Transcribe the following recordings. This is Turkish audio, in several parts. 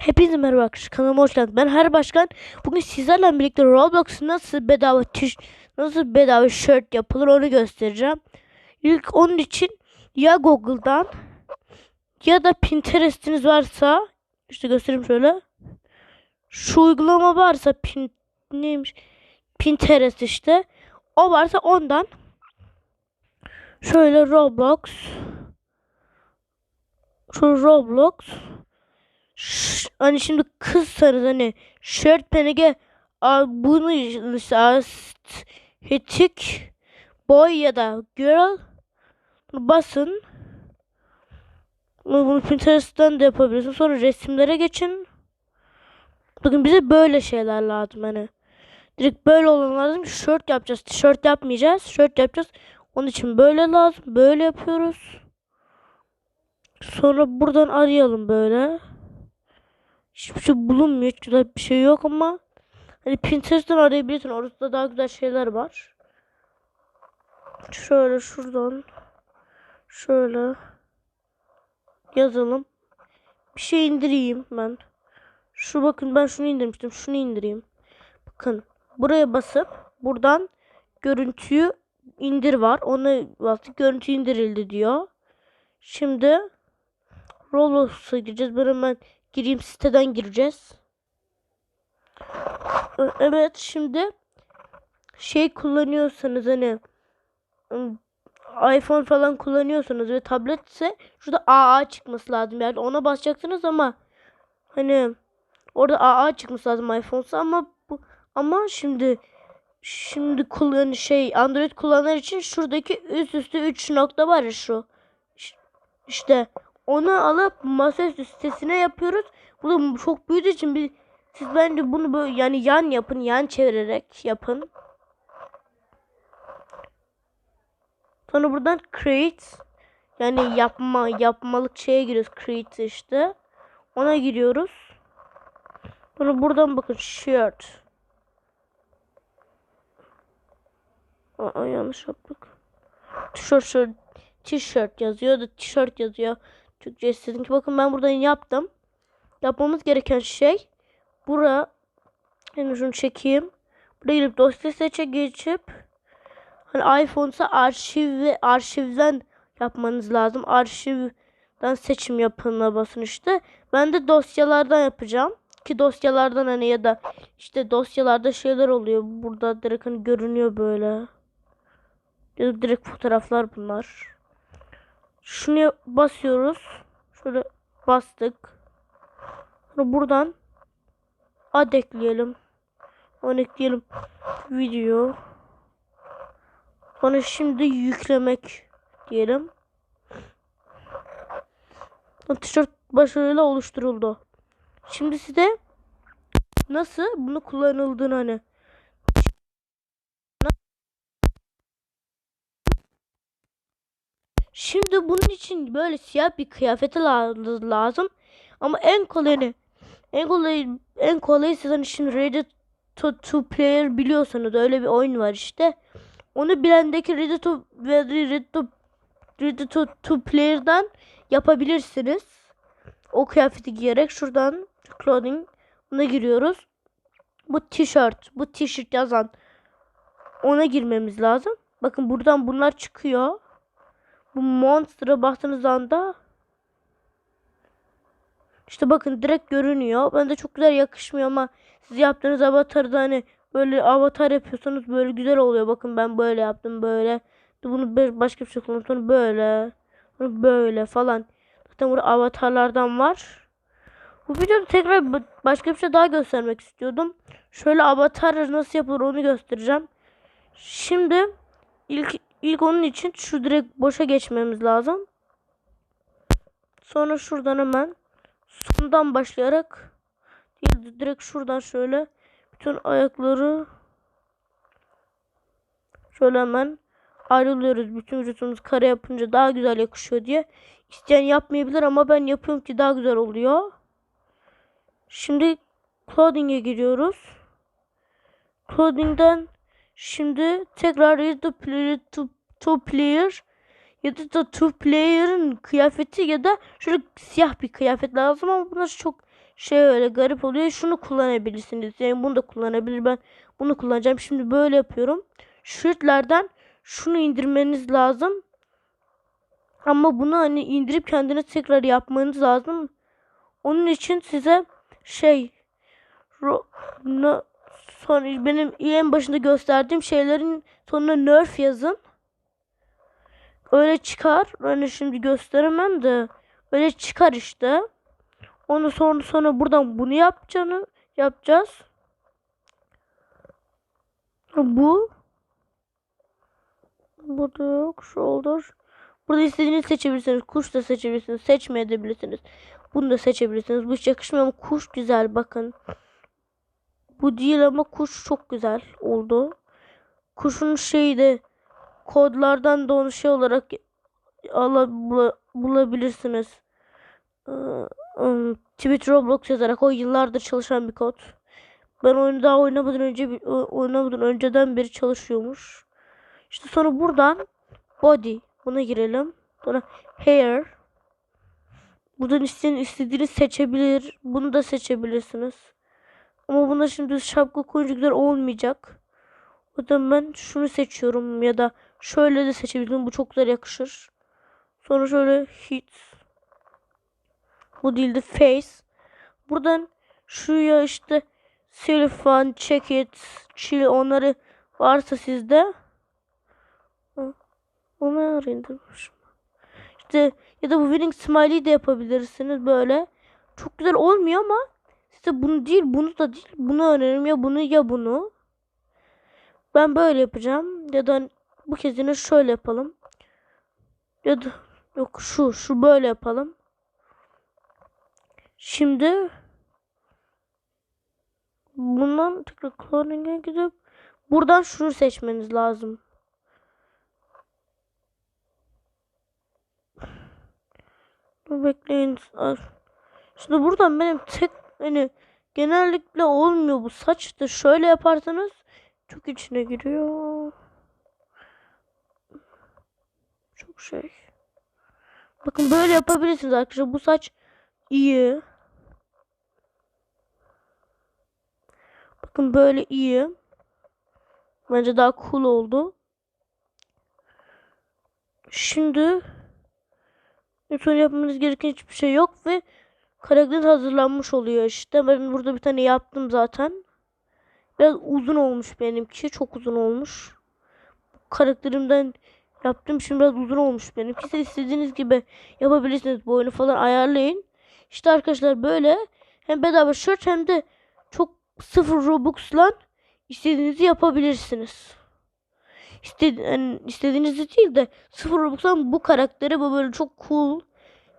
Hepinize merhaba arkadaşlar kanalıma hoş geldiniz. Ben Her Başkan. Bugün sizlerle birlikte Roblox nasıl bedava tiş nasıl bedava shirt yapılır onu göstereceğim. İlk onun için ya Google'dan ya da Pinterest'iniz varsa işte göstereyim şöyle. Şu uygulama varsa pin neymiş? Pinterest işte. O varsa ondan şöyle Roblox şu Roblox hani şimdi kızsanız hani shirt penege a- bunu hitik boy ya da girl basın bunu Pinterest'ten de yapabilirsiniz. Sonra resimlere geçin. Bakın bize böyle şeyler lazım hani. Direkt böyle olan lazım. Shirt yapacağız. Tişört yapmayacağız. Shirt yapacağız. Onun için böyle lazım. Böyle yapıyoruz. Sonra buradan arayalım böyle. Hiçbir şey bulunmuyor. Hiç güzel bir şey yok ama hani Pinterest'ten arayabilirsin. Orada daha güzel şeyler var. Şöyle şuradan şöyle yazalım. Bir şey indireyim ben. Şu bakın ben şunu indirmiştim. Şunu indireyim. Bakın buraya basıp buradan görüntüyü indir var. Ona bastık görüntü indirildi diyor. Şimdi Roblox'a gireceğiz. Ben hemen gireyim siteden gireceğiz. Evet şimdi şey kullanıyorsanız hani iPhone falan kullanıyorsanız ve tablet ise şurada AA çıkması lazım. Yani ona basacaksınız ama hani orada AA çıkması lazım iPhone'sa ama bu ama şimdi şimdi kullan şey Android kullananlar için şuradaki üst üste 3 nokta var ya şu. İş- İşte onu alıp masaüstü sitesine yapıyoruz. Bu da çok büyüdüğü için bir siz bence bunu böyle yani yan yapın, yan çevirerek yapın. Sonra buradan create yani yapma, yapmalık şeye giriyoruz. Create işte. Ona giriyoruz. Sonra buradan bakın shirt. Aa, yanlış yaptık. Tişört tişört yazıyor da tişört yazıyor. Türkçe istedim ki bakın ben buradan yaptım. Yapmamız gereken şey bura yani şunu çekeyim. Buraya girip dosya seçe geçip hani iPhone'sa arşiv ve arşivden yapmanız lazım. Arşivden seçim yapına basın işte. Ben de dosyalardan yapacağım. Ki dosyalardan hani ya da işte dosyalarda şeyler oluyor. Burada direkt hani görünüyor böyle. Direkt fotoğraflar bunlar. Şunu basıyoruz. Şöyle bastık. Sonra buradan ad ekleyelim. Onu ekleyelim. Video. Sonra şimdi yüklemek diyelim. Tişört başarıyla oluşturuldu. Şimdi size nasıl bunu kullanıldığını hani Şimdi bunun için böyle siyah bir kıyafeti la- lazım. Ama en kolayını en kolay en kolayı siz hani şimdi Ready to, to Player biliyorsanız öyle bir oyun var işte. Onu bilendeki Ready to ve Ready to, Ready to, to Player'dan yapabilirsiniz. O kıyafeti giyerek şuradan clothing buna giriyoruz. Bu tişört, bu tişört yazan ona girmemiz lazım. Bakın buradan bunlar çıkıyor. Bu Monster'a bastığınız anda işte bakın direkt görünüyor. Ben de çok güzel yakışmıyor ama siz yaptığınız avatarda hani böyle avatar yapıyorsanız böyle güzel oluyor. Bakın ben böyle yaptım böyle. Bunu başka bir şey. Sonra böyle. Sonra böyle falan. Zaten burada avatarlardan var. Bu videoda tekrar ba- başka bir şey daha göstermek istiyordum. Şöyle avatar nasıl yapılır onu göstereceğim. Şimdi ilk ilk onun için şu direkt boşa geçmemiz lazım. Sonra şuradan hemen sondan başlayarak direkt şuradan şöyle bütün ayakları şöyle hemen ayrılıyoruz. Bütün vücudumuz kare yapınca daha güzel yakışıyor diye. İsteyen yapmayabilir ama ben yapıyorum ki daha güzel oluyor. Şimdi clothing'e giriyoruz. Clothing'den şimdi tekrar ready to play, to, to player ya da da two player'ın kıyafeti ya da şöyle siyah bir kıyafet lazım ama bunlar çok şey öyle garip oluyor. Şunu kullanabilirsiniz. Yani bunu da kullanabilir. Ben bunu kullanacağım. Şimdi böyle yapıyorum. Şurtlerden şunu indirmeniz lazım. Ama bunu hani indirip kendiniz tekrar yapmanız lazım. Onun için size şey ro, no, son, benim en başında gösterdiğim şeylerin sonuna nerf yazın. Öyle çıkar. Hani şimdi gösteremem de öyle çıkar işte. Onu sonra sonra buradan bunu yapacağını yapacağız. Bu Burada yok. Shoulder. Burada istediğinizi seçebilirsiniz. Kuş da seçebilirsiniz. Seçmeyebilirsiniz. Bunu da seçebilirsiniz. Bu hiç yakışmıyor ama kuş güzel bakın. Bu değil ama kuş çok güzel oldu. Kuşun şeyi de kodlardan da onu şey olarak bulabilirsiniz. Ee, ım, Tweet Roblox yazarak o yıllardır çalışan bir kod. Ben oyunu daha oynamadan önce oynamadan önceden beri çalışıyormuş. İşte sonra buradan body buna girelim. Sonra hair. Buradan istediğiniz seçebilir. Bunu da seçebilirsiniz. Ama buna şimdi şapka koyunca güzel olmayacak. O yüzden ben şunu seçiyorum ya da şöyle de seçebilirim. Bu çok güzel yakışır. Sonra şöyle hit. Bu değil de face. Buradan şuraya işte Silfan, Check It, Chill onları varsa sizde onu indirmişim. İşte ya da bu winning smiley de yapabilirsiniz böyle. Çok güzel olmuyor ama size bunu değil bunu da değil bunu öneririm ya bunu ya bunu. Ben böyle yapacağım ya da bu kez yine şöyle yapalım. Ya da yok şu şu böyle yapalım. Şimdi bundan tekrar cloning'e gidip buradan şunu seçmeniz lazım. Bekleyin. Şimdi buradan benim tek hani genellikle olmuyor bu saç da şöyle yaparsanız çok içine giriyor. Çok şey. Bakın böyle yapabilirsiniz arkadaşlar. Bu saç iyi. Bakın böyle iyi. Bence daha cool oldu. Şimdi son yapmanız gereken hiçbir şey yok ve karakter hazırlanmış oluyor işte. Ben burada bir tane yaptım zaten. Biraz uzun olmuş benimki. Çok uzun olmuş. Karakterimden yaptım. Şimdi biraz uzun olmuş benimki. Siz istediğiniz gibi yapabilirsiniz. Bu oyunu falan ayarlayın. İşte arkadaşlar böyle hem bedava shirt hem de çok sıfır Robux'la istediğinizi yapabilirsiniz. İstedi yani istediğinizi değil de sıfır Robux'tan bu karakteri bu böyle çok cool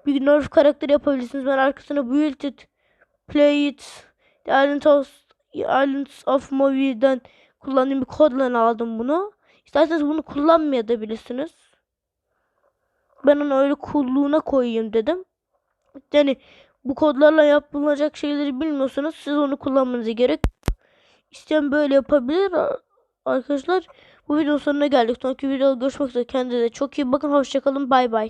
bir nerf karakteri yapabilirsiniz. Ben arkasına build it, play it, The Island of, Islands of Movie'den kullandığım bir kodla aldım bunu. İsterseniz bunu kullanmayabilirsiniz. Ben onu öyle cool'luğuna koyayım dedim. Yani bu kodlarla yapılacak şeyleri bilmiyorsanız siz onu kullanmanıza gerek. İsteyen böyle yapabilir arkadaşlar. Bu videonun sonuna geldik. Sonraki videoda görüşmek üzere. Kendinize çok iyi bakın. Hoşçakalın. Bay bay.